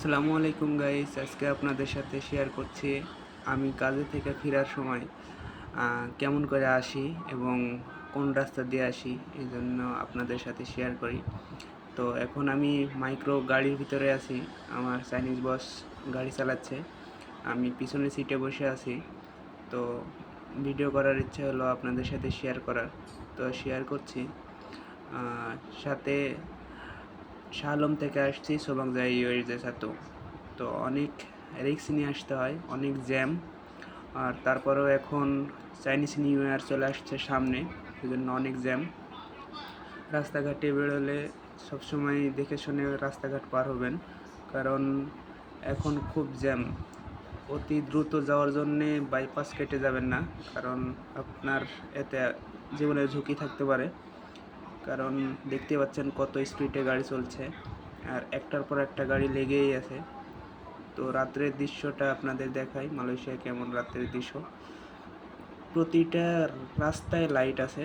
আসসালামু আলাইকুম গাইস আজকে আপনাদের সাথে শেয়ার করছি আমি কাজে থেকে ফেরার সময় কেমন করে আসি এবং কোন রাস্তা দিয়ে আসি এই জন্য আপনাদের সাথে শেয়ার করি। তো এখন আমি মাইক্রো গাড়ির ভিতরে আছি, আমার চাইনিজ বস গাড়ি চালাচ্ছে, আমি পিছনের সিটে বসে আছি। তো ভিডিও করার ইচ্ছে হলো আপনাদের সাথে শেয়ার করার। তো শেয়ার করছি সাথে শালম থেকে আসছি সোবাংজাই ইউএসএ ছাত্র। তো অনেক রিক্স নিয়ে আসতে হয়, অনেক জ্যাম। আর তারপরেও এখন চাইনিজ নিউ ইয়ার চলে আসছে সামনে এই জন্য অনেক জ্যাম। রাস্তাঘাটে বেরোলে সবসময় দেখে শুনে রাস্তাঘাট পার হবেন, কারণ এখন খুব জ্যাম। অতি দ্রুত যাওয়ার জন্যে বাইপাস কেটে যাবেন না, কারণ আপনার এতে জীবনের ঝুঁকি থাকতে পারে। কারণ দেখতে পাচ্ছেন কত স্পিডে গাড়ি চলছে। আর একটার পর একটা গাড়ি লেগেই আছে। তো রাত্রের দৃশ্যটা আপনাদের দেখাই মালয়েশিয়া কেমন রাত্রের দৃশ্য। প্রতিটা রাস্তায় লাইট আছে।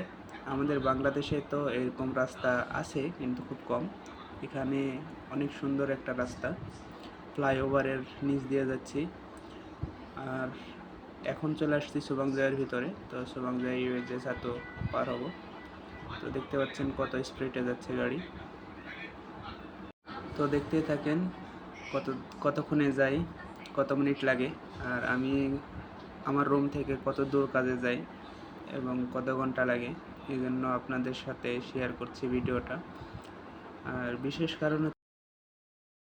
আমাদের বাংলাদেশে তো এরকম রাস্তা আছে, কিন্তু খুব কম। এখানে অনেক সুন্দর একটা রাস্তা। ফ্লাইওভারের নিচ দিয়ে যাচ্ছি। আর এখন চলে আসছি সুবাংজায়ের ভিতরে। তো সুবাংজাই যে সাথে পার হব। তো দেখতে পাচ্ছেন কত স্পিডে যাচ্ছে গাড়ি। তো দেখতেই থাকেন কত, কতক্ষণে যাই, কত মিনিট লাগে। আর আমি আমার রুম থেকে কত দূর কাজে যাই এবং কত ঘণ্টা লাগে, এই জন্য আপনাদের সাথে শেয়ার করছি ভিডিওটা। আর বিশেষ কারণ